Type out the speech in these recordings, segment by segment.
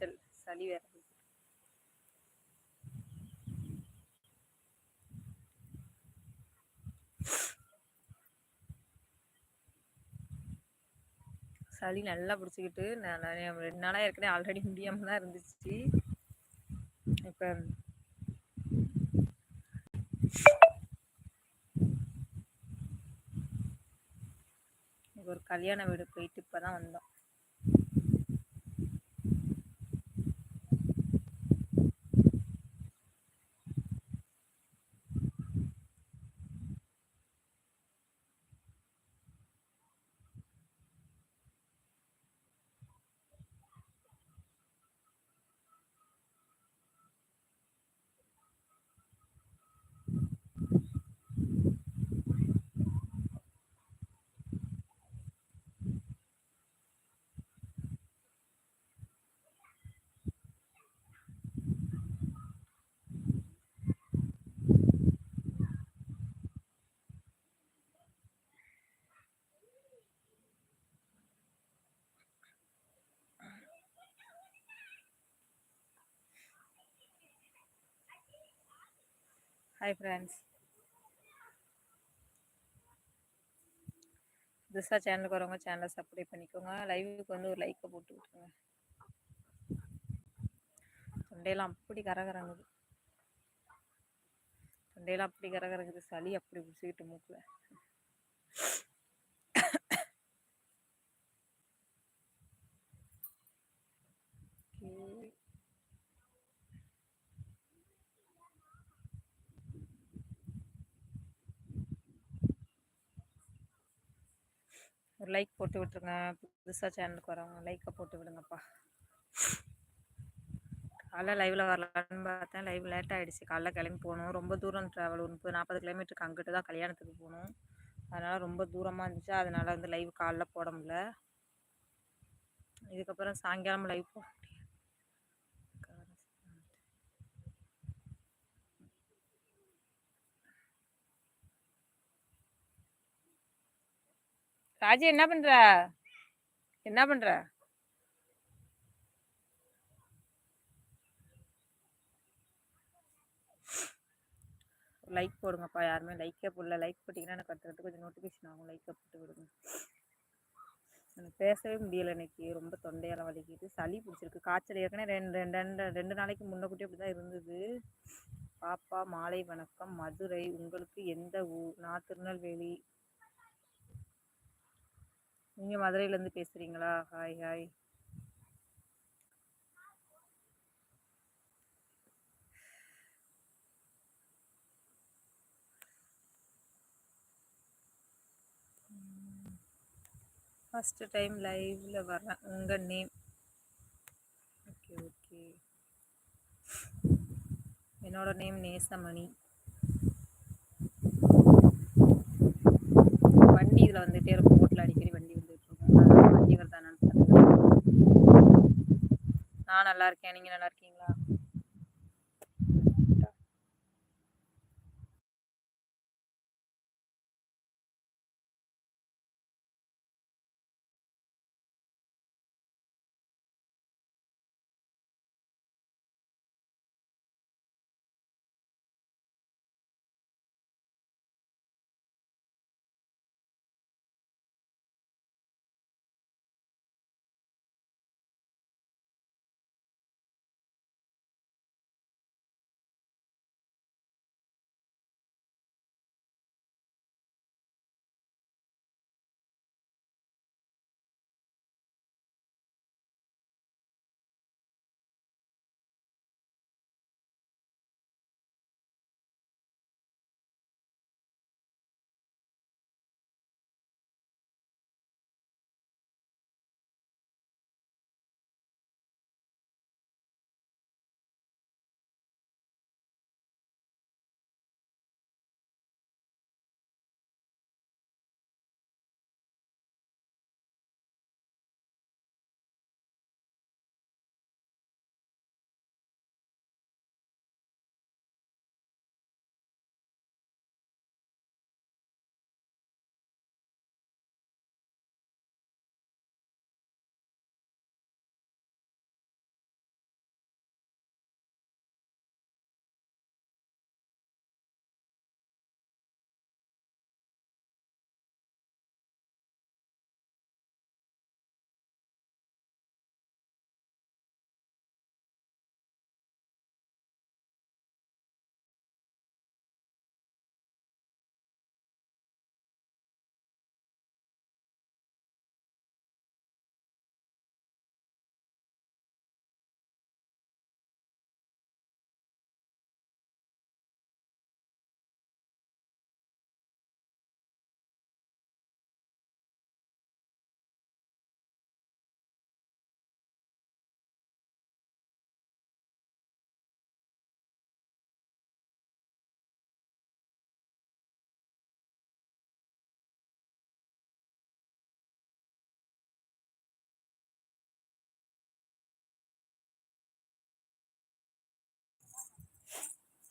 காய்ச்சல் சளி வேற சளி நல்லா பிடிச்சிக்கிட்டு நான் ரெண்டு நாளாக ஏற்கனவே ஆல்ரெடி முடியாமல் தான் இருந்துச்சு. இப்போ ஒரு கல்யாண வீடு போயிட்டு இப்போ தான் வந்தோம். ஹாய் ஃப்ரெண்ட்ஸ் புதுசாக சேனலுக்கு வரவங்க சேனலை சப்ஸ்கிரைப் பண்ணிக்கோங்க. லைவுக்கு வந்து ஒரு லைக்கை போட்டு விட்டுருங்க. தொண்டையெல்லாம் அப்படி கரகரங்குது. தொண்டையெல்லாம் அப்படி கரகரங்குது. சளி அப்படி பிடிச்சிக்கிட்டு மூக்கில். ஒரு லைக் போட்டு விட்டுருங்க. புதுசாக சேனலுக்கு வரவங்க லைக்கை போட்டு விடுங்கப்பா. காலைல லைவில் வரலான்னு பார்த்தேன். லைவ் லேட் ஆகிடுச்சு காலைல கிளம்பி போகணும். ரொம்ப தூரம் ட்ராவல் ஒரு முப்பது நாற்பது கிலோமீட்டருக்கு அங்கிட்டு தான் கல்யாணத்துக்கு போகணும். அதனால் ரொம்ப தூரமாக இருந்துச்சு. அதனால் வந்து லைவ் காலைல போட முடில இதுக்கப்புறம் சாயங்காலம் லைவ் போ ராஜி என்ன பண்ற? என்ன பண்ற? லைக் போடுங்கப்பா. யாருமே லைக்கே போடல. லைக் போட்டிங்கன்னா எனக்கு அடுத்தடுத்து கொஞ்சம் நோட்டிஃபிகேஷன் ஆகும். லைக்கை போட்டு விடுங்க. எனக்கு பேசவே முடியலை இன்னைக்கு. ரொம்ப தொண்டையால் வலிக்குது. சளி பிடிச்சிருக்கு. காய்ச்சல் ஏற்கனவே ரெண்டு ரெண்டு ரெண்டு நாளைக்கு முன்னக்கூட்டி அப்படி தான் இருந்தது. பாப்பா மாலை வணக்கம். மதுரை உங்களுக்கு எந்த ஊர் நான் திருநெல்வேலி நீங்கள் மதுரையிலேருந்து பேசுகிறீங்களா ஹாய் ஹாய் ஃபஸ்ட்டு டைம் லைவில் வர்றேன். உங்கள் நேம் ஓகே ஓகே என்னோட நேம் நேசமணி. வண்டி இதில் வந்துகிட்டே இருக்கும் ஓட்டில் அடி வண்டி வந்துட்டு இருக்கும் வண்டி வருதானு நான் நல்லா இருக்கேன் நீங்க நல்லா இருக்கீங்க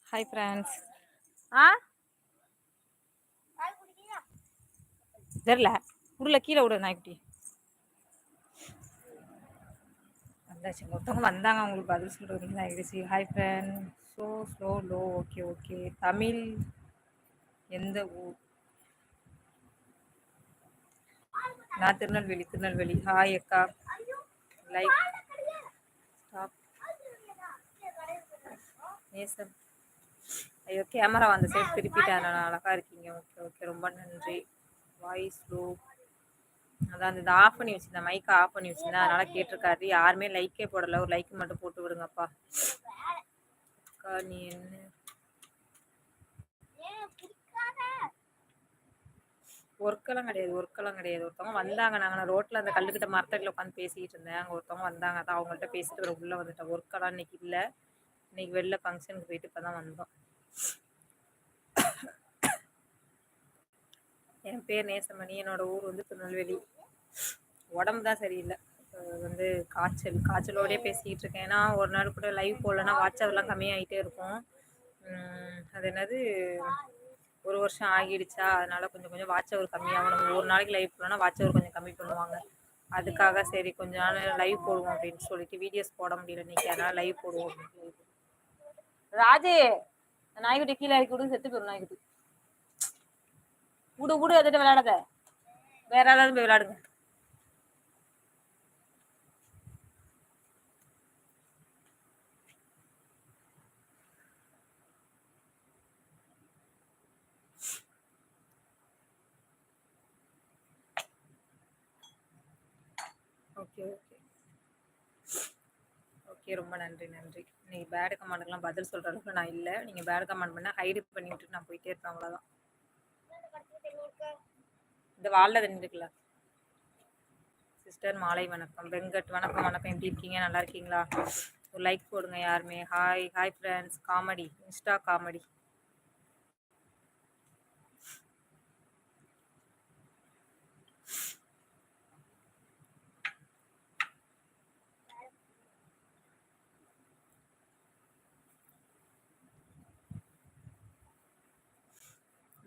ஹாய் ஃப்ரெண்ட்ஸ் ஆ? தெரில. உருளை கீழே விடு நாய்க்குட்டி. வந்தாச்சு. ஒருத்தவங்க வந்தாங்க. அவங்களுக்கு பதில் சொல்கிறதுக்கு நான் ADC hi friend so slow low okay okay Tamil எந்த ஊர் நான் திருநெல்வேலி திருநெல்வேலி. ஹாய் அக்கா. லைக் ஸ்டாப் நேசம் ஐயோ கேமரா அந்த சைடு திருப்பிட்டேன் நான் அழகா இருக்கீங்க. ஓகே ஓகே ரொம்ப நன்றி. வாய்ஸ் லோ அதான் இந்த ஆஃப் பண்ணி வச்சிருந்தேன் மைக்கை ஆஃப் பண்ணி வச்சிருந்தேன். அதனால கேட்டிருக்காரு. யாருமே லைக்கே போடல. ஒரு லைக் மட்டும் போட்டு விடுங்கப்பா. அக்கா நீ என்ன? ஒர்க்கெல்லாம் கிடையாது. ஒர்க்கெல்லாம் கிடையாது. ஒருத்தவங்க வந்தாங்க. நாங்கள் ரோட்டில் அந்த கல்லுக்கிட்ட மரத்தடியில் உட்காந்து பேசிக்கிட்டு இருந்தேன். அங்கே ஒருத்தவங்க வந்தாங்க. அதான் அவங்கள்ட்ட பேசிட்டு ஒரு உள்ளே வந்துட்டேன். ஒர்க்கெல்லாம் இன்னைக்கு இல்லை. இன்னைக்கு வெளில ஃபங்க்ஷனுக்கு போயிட்டு இப்போ தான் வந்தோம். என் பேர் நேசமணி. என்னோட ஊர் வந்து திருநெல்வேலி. உடம்பு தான் சரியில்லை வந்து காய்ச்சல் காய்ச்சலோடய பேசிக்கிட்டு இருக்கேன். ஏன்னா ஒரு நாள் கூட லைவ் போடலன்னா வாட்ஸ்அப்லாம் கம்மியாகிட்டே இருக்கும். அது என்னது? ஒரு வருஷம் ஆகிடுச்சா? அதனால கொஞ்சம் கொஞ்சம் வாட்ச் அவர் கம்மியாகும். நம்ம ஒரு நாளைக்கு லைவ் போடலன்னா வாட்ச் அவர் கொஞ்சம் கம்மி பண்ணுவாங்க. அதுக்காக சரி கொஞ்ச நாள் லைவ் போடுவோம் அப்படின்னு சொல்லிட்டு வீடியோஸ் போட முடியல இன்னைக்கு. அதனால லைவ் போடுவோம் அப்படின்னு சொல்லிட்டு. ராஜே நாய்க்குட்டி கீழே இறக்கி விடு செத்து போயிடும் நாய்க்குட்டி. விடு விடு எதிட்ட விளையாடாத. வேற யாராவது போய் விளையாடுங்க. ஓகே ஓகே ஓகே ரொம்ப நன்றி நன்றி. இன்றைக்கி பேடு கமெண்ட்டுக்கெல்லாம் பதில் சொல்கிற அளவுக்கு நான் இல்லை. நீங்கள் பேடு கமெண்ட் பண்ணால் ஹைடு பண்ணி விட்டுட்டு நான் போயிட்டே இருப்பேன் அவ்வளோதான் இந்த வாலில் தண்ணிருக்குல்ல சிஸ்டர் மாலை வணக்கம். வெங்கட் வணக்கம் வணக்கம். எப்படி இருக்கீங்க? நல்லா இருக்கீங்களா? ஒரு லைக் போடுங்க யாருமே. Hi hi friends comedy insta comedy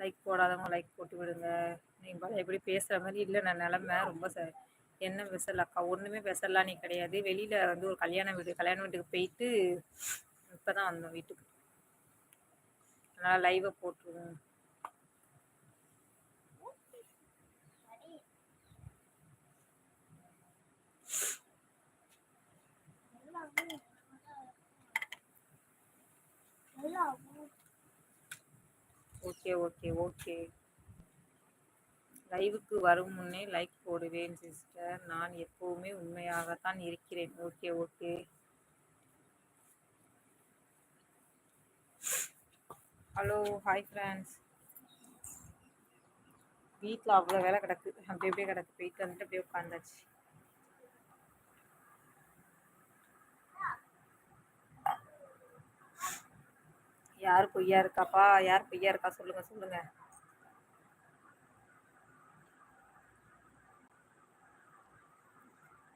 like போடாதவங்க like போட்டு விடுங்க. நீங்கள் எப்படி பேசுகிற மாதிரி இல்லை நான் நிலமை ரொம்ப ச என்ன பேசலாக்கா ஒன்றுமே பேசலாம் நீ கிடையாது. வெளியில் வந்து ஒரு கல்யாண வீடு கல்யாண வீட்டுக்கு போயிட்டு இப்போ தான் வந்தோம் வீட்டுக்கு. அதனால் லைவை போட்டுருவோம். ஓகே ஓகே ஓகே லைவுக்கு வரும் முன்னே லைக் போடுவேன் சிஸ்டர் நான் எப்பவுமே உண்மையாகத்தான் இருக்கிறேன். Okay okay hello hi friends வீட்டில் அவ்வளோ வேலை கிடக்கு. அப்படி அப்படியே கிடக்கு. போயிட்டு வந்துட்டு அப்படியே உட்காந்தாச்சு யார் பொய்யா இருக்காப்பா? யார் பொய்யா இருக்கா? சொல்லுங்க சொல்லுங்க.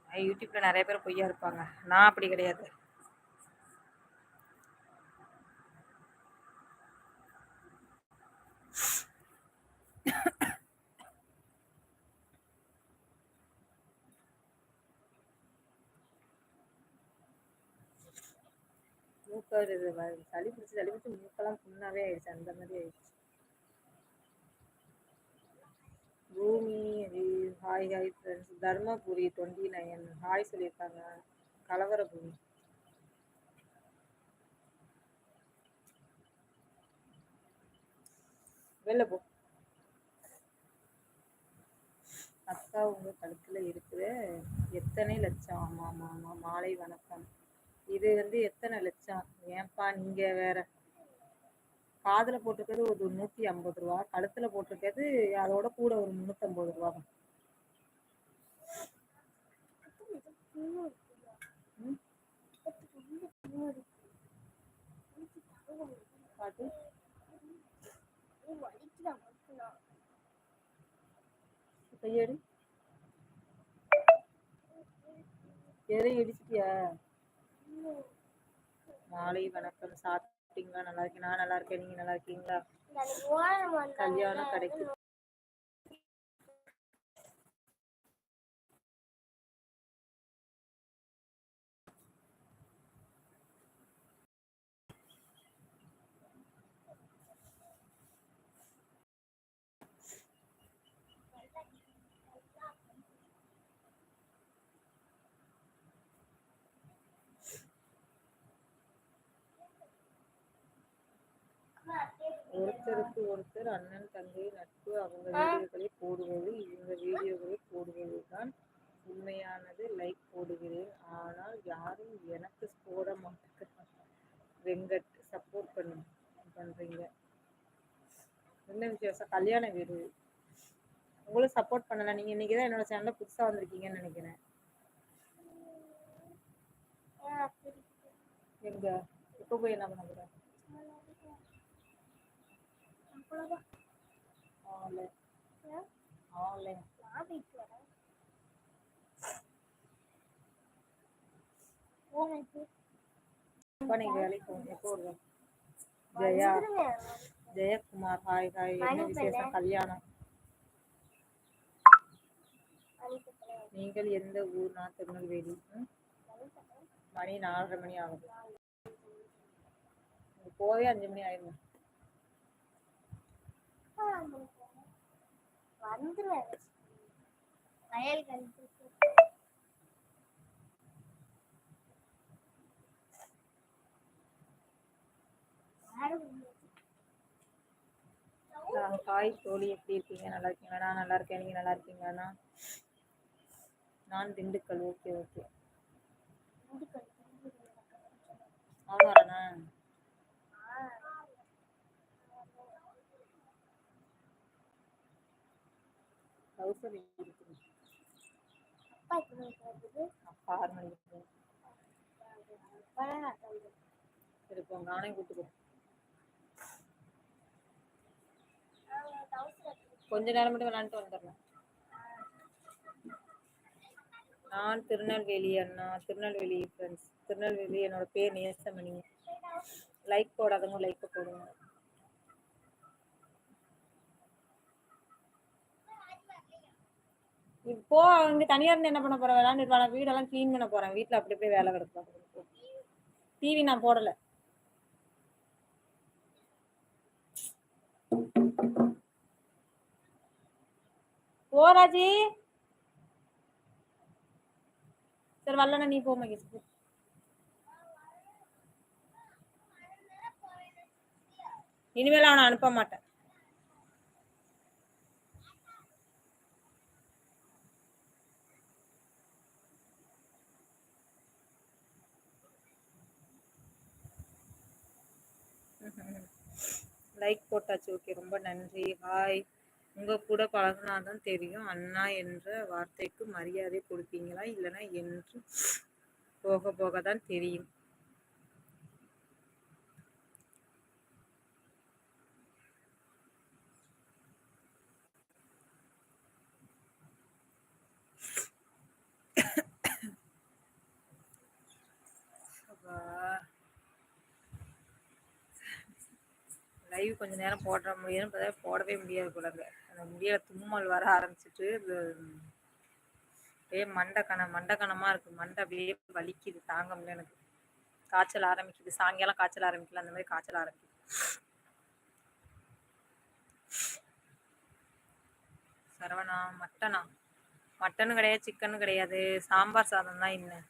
யூடியூப்ல நிறைய பேர் பொய்யா இருப்பாங்க. நான் அப்படி கிடையாது. மூக்க இது சளி பிடிச்சி சளி பிடிச்சி மூக்கெல்லாம் புண்ணாவே ஆயிடுச்சு. அந்த மாதிரி ஆயிடுச்சு. பூமி hi hi friends Dharmapuri twenty nine hi சொல்லியிருக்காங்க. கலவர பூமி. வெளில போ. அக்கா உங்க கழுத்துல இருக்கிற எத்தனை லட்சம்? ஆமா ஆமா ஆமா. மாலை வணக்கம். இது வந்து எத்தனை லட்சம்? ஏன்பா நீங்க வேற. காதுல போட்டிருக்கிறது ஒரு நூத்தி ஐம்பது ரூபா. கழுத்துல போட்டிருக்கிறது அதோட கூட ஒரு முந்நூற்றம்பது ரூபா. தான். ம், பாட்டு கையடி. எதையும் இடிச்சிட்டியா? மாலை வணக்கம். சாப்பிட்டீங்களா? நல்லா இருக்கேன் நான் நல்லா இருக்கேன். நீங்க நல்லா இருக்கீங்களா? கல்யாணம் கடைக்கு ஒருத்தருக்கு ஒருத்தர் அண்ணன் தங்கை நட்பு அவங்க வீடியோக்களை போடுவது இவங்க வீடியோக்களை போடுவது தான் உண்மையானது. லைக் போடுகிறேன். ஆனால் யாரும் எனக்கு போட மாட்டேங்கிறாங்க வெங்கட் சப்போர்ட் பண்ணு பண்றீங்க. என்ன வித்தியாசம்? கல்யாண வீடு. உங்களும் சப்போர்ட் பண்ணல. நீங்க இன்னைக்கு தான் என்னோட சேனல்ல புதுசா வந்திருக்கீங்கன்னு நினைக்கிறேன். எங்க? இப்போ போய் என்ன பண்ண போற? நீங்க வேலைக்கு போங்க ஜெயா. Jayakumar hi hi. என்ன விசேஷம்? கல்யாணம். நீங்கள் எந்த ஊர்? நான் திருநெல்வேலி? மணி நாலரை மணி ஆகுது. இங்க போவே அஞ்சு மணி ஆயிடும் வந்துருவேன். வயல் கழிச்சு ஹாய் தோழி எப்படி இருக்கீங்க? நல்லா இருக்கீங்களா நான் நல்லா இருக்கேன். நீங்க நல்லா இருக்கீங்களாண்ணா? நான் திண்டுக்கல். Okay okay. ஆமாண்ணா தௌசண்ட் இருக்குது. அப்பா எத்தனை மணிக்கு வருது அப்பா ஆறு மணிக்கு. போகும். அப்பா நான் சரி கூட்டு கொஞ்ச நேரம் மட்டும் விளாண்டுட்டு வந்துடலாம். நான் திருநெல்வேலி அண்ணா திருநெல்வேலி ஃப்ரெண்ட்ஸ் திருநெல்வேலி என்னோட பேர் நேசமணி. லைக் போடாதவங்க லைக் போடுங்க. இப்போ அவங்க தனியா இருந்து என்ன பண்ண போறேன் விளையாண்டுட்டு வரேன் வீடெல்லாம் க்ளீன் பண்ண போறேன். வீட்ல அப்படி அப்படியே வேலை கிடக்கும் டிவி நான் போடல. போராஜி! சரி வரலன்னா நீ போ மகேஷ். இனிமேல் அவனை அனுப்ப மாட்டேன். லைக் போட்டாச்சு. ஓகே ரொம்ப நன்றி. ஹாய் உங்கள் கூட பழகுனாதான் தெரியும். அண்ணா என்ற வார்த்தைக்கு மரியாதை கொடுப்பீங்களா? இல்லைன்னா என்று போக போக தான் தெரியும் அப்பா. லைவ் கொஞ்சம் நேரம் போட முடியும் பார்த்தா போடவே முடியாது கூட அந்த முடியல தும்மல் வர ஆரம்பிச்சிட்டு அப்படியே மண்டை கணம் மண்டை கணமா இருக்குது மண்டை அப்படியே வலிக்குது தாங்க முடியல எனக்கு. காய்ச்சல் ஆரம்பிக்குது. சாயங்காலம் காய்ச்சல் ஆரம்பிக்கல அந்த மாதிரி காய்ச்சல் ஆரம்பிக்குது. சரவணா மட்டனா? மட்டனும் கிடையாது சிக்கனும் கிடையாது. சாம்பார் சாதம் தான் இன்னும்.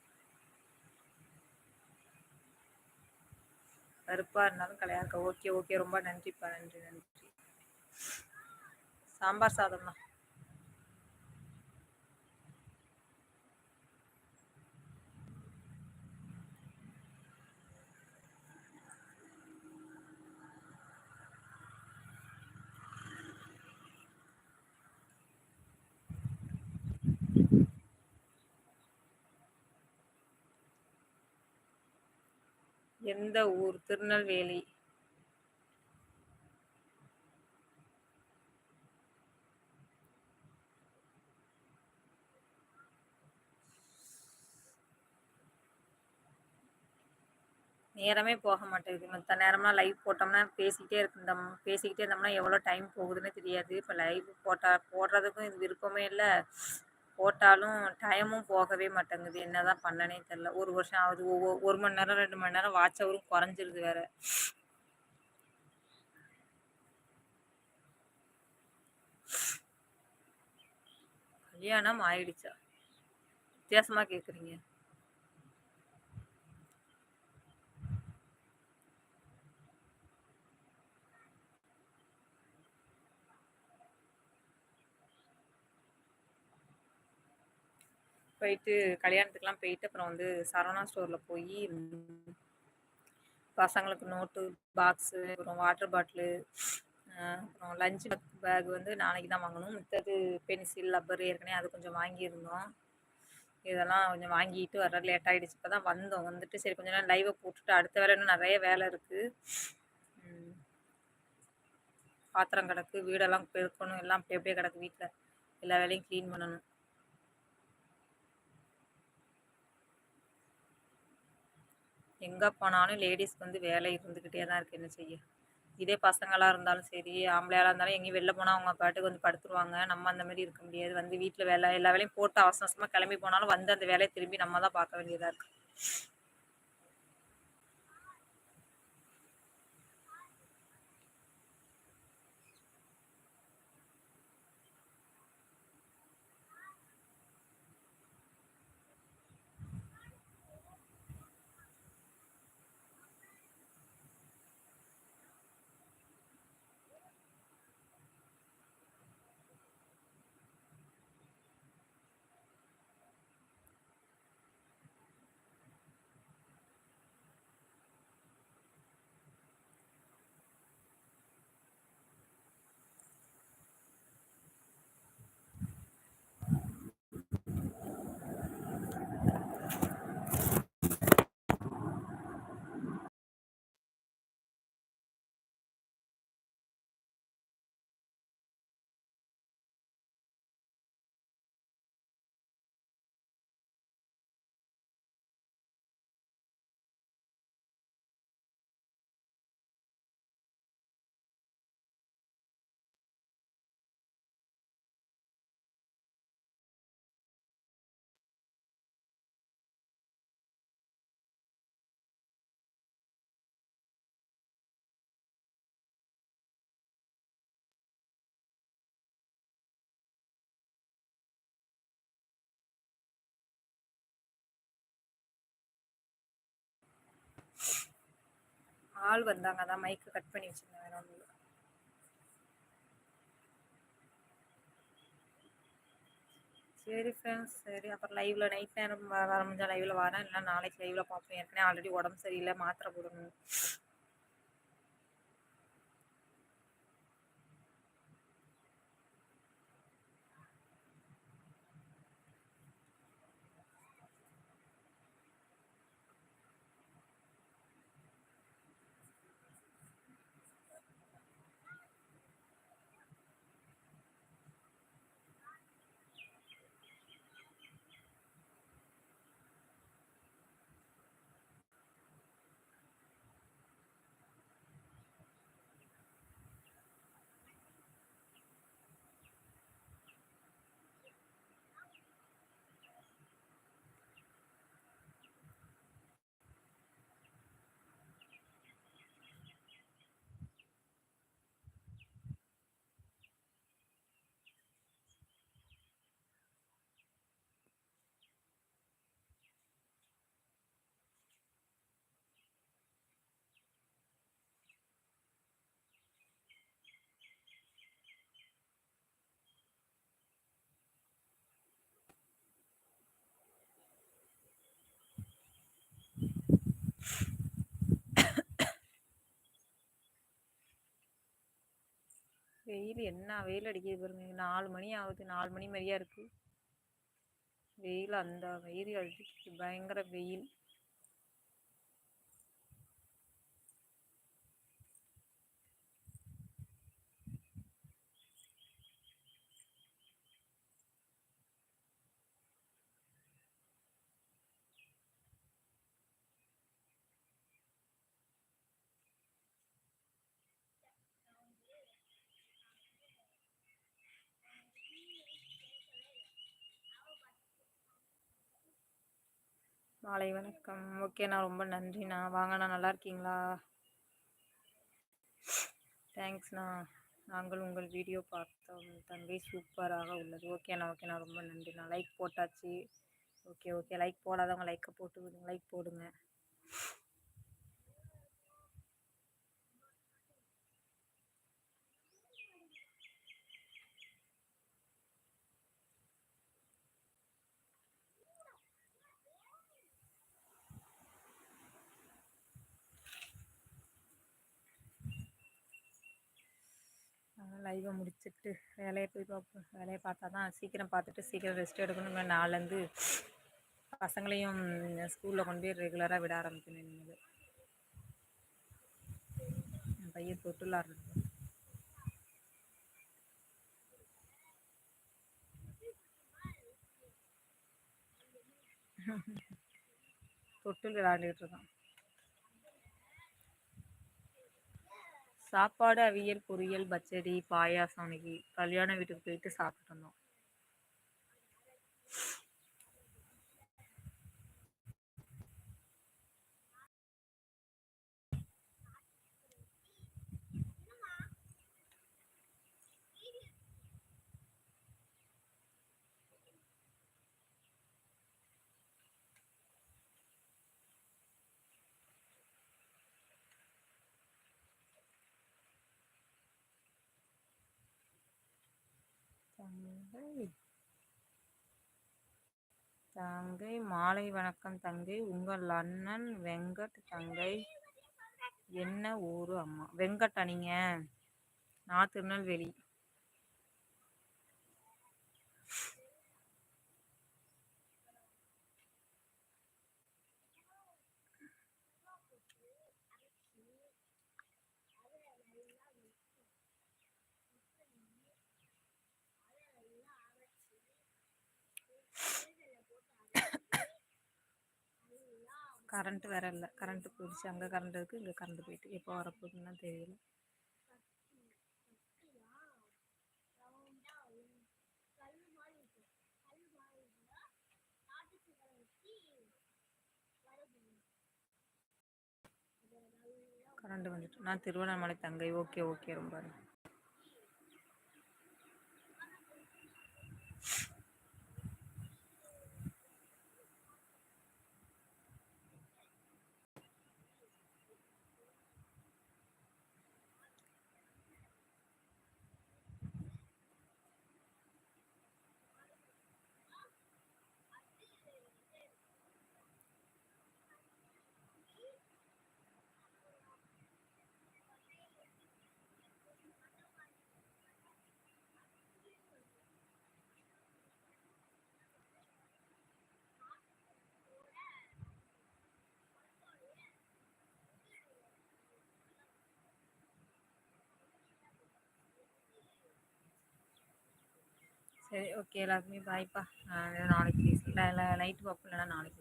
கருப்பா இருந்தாலும் கிடையாது ஓகே ஓகே. ரொம்ப நன்றிப்பா நன்றி நன்றி. சாம்பார் சாதம் எந்த ஊர்? திருநெல்வேலி. நேரமே போக மாட்டேங்குது. மற்ற நேரம்லாம் லைவ் போட்டோம்னா பேசிக்கிட்டே இருந்தோம். பேசிக்கிட்டே இருந்தோம்னா எவ்வளோ டைம் போகுதுன்னு தெரியாது. இப்போ லைவ் போட்டால் போடுறதுக்கும் இது விருப்பமே இல்லை. போட்டாலும் டைமும் போகவே மாட்டேங்குது. என்ன தான் பண்ணனே தெரில ஒரு வருஷம் ஆகுது. ஒவ்வொரு ஒரு மணி நேரம் ரெண்டு மணி நேரம் வாட்ச் அவரும் குறைஞ்சிருது வேற. கல்யாணம் ஆயிடுச்சா? வித்தியாசமாக கேட்குறீங்க போயிட்டு கல்யாணத்துக்குலாம் போயிட்டு அப்புறம் வந்து சரவணா ஸ்டோரில் போய் பசங்களுக்கு நோட்டு பாக்ஸு அப்புறம் வாட்டர் பாட்டிலு அப்புறம் லஞ்ச் பேக் வந்து நாளைக்கு தான் வாங்கணும். மித்தது பென்சில் ரப்பர் ஏற்கனவே அது கொஞ்சம் வாங்கியிருந்தோம். இதெல்லாம் கொஞ்சம் வாங்கிட்டு வர லேட் ஆகிடுச்சு இப்போ தான் வந்தோம். வந்துட்டு சரி கொஞ்ச நேரம் லைவை போட்டுட்டு அடுத்த வேலை இன்னும் நிறைய வேலை இருக்குது பாத்திரம் கிடக்கு வீடெல்லாம் பெருக்கணும். எல்லாம் அப்படியே அப்படியே கிடக்கு வீட்டில் எல்லா வேலையும் க்ளீன் பண்ணணும். எங்கே போனாலும் லேடிஸ்க்கு வந்து வேலை இருந்துக்கிட்டே தான் இருக்குது என்ன செய்ய? இதே பசங்களாக இருந்தாலும் சரி ஆம்பளையாக இருந்தாலும் எங்கேயும் வெளில போனால் அவங்க பாட்டுக்கு வந்து படுத்துருவாங்க. நம்ம அந்த மாதிரி இருக்க முடியாது. வந்து வீட்டில் வேலை எல்லா வேலையும் போட்டு அவசர அவசரமாக கிளம்பி போனாலும் வந்து அந்த வேலையை திரும்பி நம்ம தான் பார்க்க வேண்டியதாக இருக்குது ஆள் வந்தாங்க. அதான் மைக்கு கட் பண்ணி வச்சிருந்தாங்க வேற ஒன்றும் சரி ஃப்ரெண்ட்ஸ் சரி. அப்புறம் லைவில் நைட் நேரம் வர முடிஞ்சா லைவில் வரேன். இல்லைனா நாளைக்கு லைவில் பார்ப்போம். ஏற்கனவே ஆல்ரெடி உடம்பு சரியில்லை. மாத்திரை போடணும். வெயில் என்ன வெயில் அடிக்குது பாருங்க. நாலு மணி ஆகுது. நாலு மணி மாதிரியா இருக்கு. வெயில் அந்த வெயில் அடிச்சு பயங்கர வெயில். மாலை வணக்கம். ஓகேண்ணா ரொம்ப நன்றிண்ணா. வாங்கண்ணா நல்லா இருக்கீங்களா? தேங்க்ஸ்ண்ணா நாங்கள் உங்கள் வீடியோ பார்த்தோம். தங்கை சூப்பராக உள்ளது. ஓகேண்ணா ஓகேண்ணா ரொம்ப நன்றிண்ணா. லைக் போட்டாச்சு. ஓகே ஓகே லைக் போடாதவங்க லைக்கை போட்டு விடுங்க. லைக் போடுங்க. லைவை முடிச்சுட்டு வேலையை போய் பார்ப்போம் வேலையை பார்த்தா தான் சீக்கிரம் பார்த்துட்டு சீக்கிரம் ரெஸ்ட் எடுக்கணும். நாலுலேருந்து பசங்களையும் ஸ்கூலில் கொண்டு போய் ரெகுலராக விட ஆரம்பிக்கணும் இனிமேல். என் பையன் தொட்டுலாடுறது தொட்டில் விளையாண்டுக்கிட்டு இருக்கான். சாப்பாடு அவியல் பொரியல் பச்சடி பாயாசம் அன்னைக்கு கல்யாண வீட்டுக்கு போயிட்டு சாப்பிட்டு இருந்தோம் தங்கை தங்கை மாலை வணக்கம் தங்கை. உங்கள் அண்ணன் வெங்கட் தங்கை. என்ன ஊரு அம்மா? வெங்கட்டா அணிங்க நான் திருநெல்வேலி. கரண்ட்டு வேற இல்லை. கரண்ட்டு போயிடுச்சு. அங்கே கரண்ட் இருக்குது இங்கே கரண்ட் போயிட்டு எப்போ வரப்போகுதுன்னா தெரியல. கரண்ட் வந்துட்டு நான் திருவண்ணாமலை தங்கை. ஓகே ஓகே ரொம்ப சரி ஓகே எல்லாருக்குமே பாய்ப்பா நாளைக்கு இல்லை நைட்டு பார்ப்போம் இல்லைனா நாளைக்கு